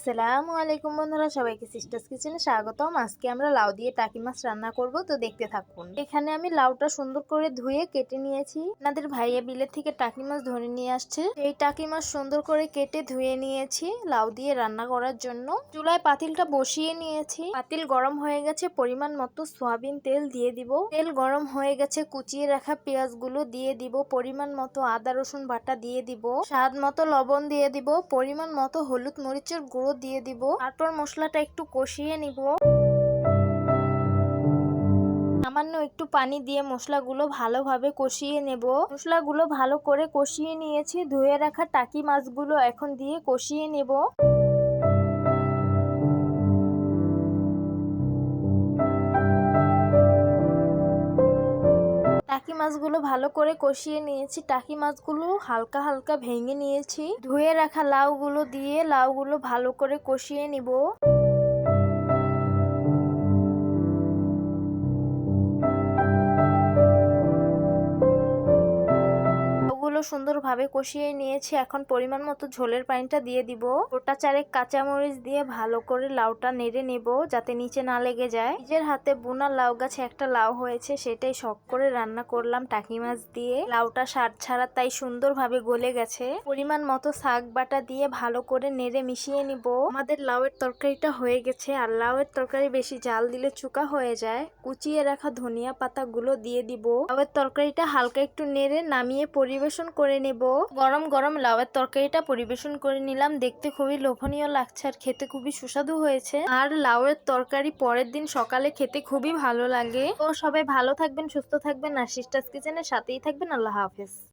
আসসালামু আলাইকুম বন্ধুরা, সবাইকে সিস্টার্স কিচেনে স্বাগতম। আজকে আমরা লাউ দিয়ে টাকি মাছ রান্না করব, তো দেখতে থাকুন। এখানে আমি লাউটা সুন্দর করে ধুয়ে কেটে নিয়েছি। আপনাদের ভাইয়া বিলের থেকে টাকি মাছ ধরে নিয়ে আসছে। এই টাকি মাছ সুন্দর করে কেটে ধুয়ে নিয়েছি লাউ দিয়ে রান্না করার জন্য। চুলায় পাতিলটা বসিয়ে নিয়েছি। পাতিল গরম হয়ে গেছে, পরিমাণ মতো সয়াবিন তেল দিয়ে দিব। তেল গরম হয়ে গেছে, কুচিয়ে রাখা পেঁয়াজগুলো দিয়ে দিব। পরিমাণ মতো আদা, রসুন বাটা দিয়ে দিব। স্বাদ মতো লবণ দিয়ে দিব। পরিমাণ মতো হলুদ মরিচের গুঁড়ো দিয়ে দিব। তারপর মশলাটা একটু কষিয়ে নিব। সামান্য একটু পানি দিয়ে মশলাগুলো ভালোভাবে কষিয়ে নেব। মশলাগুলো ভালো করে কষিয়ে নিয়েছি। ধুয়ে রাখা টাকি মাছগুলো এখন দিয়ে কষিয়ে নেব। টাকি মাছগুলো ভালো করে কষিয়ে নিয়েছি। টাকি মাছগুলো হালকা হালকা ভেঙে নিয়েছি। ধুয়ে রাখা লাউগুলো দিয়ে লাউগুলো ভালো করে কষিয়ে নিব। সুন্দরভাবে কষিয়ে নিয়েছি। এখন পরিমাণ মতো ঝোলের পানিটা দিয়ে দিব। গোটা চারেক কাঁচামরিচ দিয়ে ভালো করে লাউটা নেড়ে নেব যাতে নিচে না লেগে যায়। নিজের হাতে বোনা লাউ গাছে একটা লাউ হয়েছে, সেটাই শখ করে রান্না করলাম টাকি মাছ দিয়ে। লাউটা সার ছাড়া তাই সুন্দরভাবে গলে গেছে। পরিমাণ মতো শাক বাটা দিয়ে ভালো করে নেড়ে মিশিয়ে নিব। আমাদের লাউয়ের তরকারিটা হয়ে গেছে, আর লাউয়ের তরকারি বেশি জাল দিলে চুকা হয়ে যায়। কুচিয়ে রাখা ধনিয়া পাতাগুলো দিয়ে দিব। লাউয়ের তরকারিটা হালকা একটু নেড়ে নামিয়ে পরিবেশন করে নেব। গরম গরম লাউয়ের তরকারিটা পরিবেশন করে নিলাম। দেখতে খুবই লোভনীয় লাগছে আর খেতে খুবই সুস্বাদু হয়েছে। আর লাউয়ের তরকারি পরের দিন সকালে খেতে খুবই ভালো লাগে। তো সবাই ভালো থাকবেন, সুস্থ থাকবেন। আর সিস্টার্স কিচেনের সাথেই থাকবেন। আল্লাহ হাফেজ।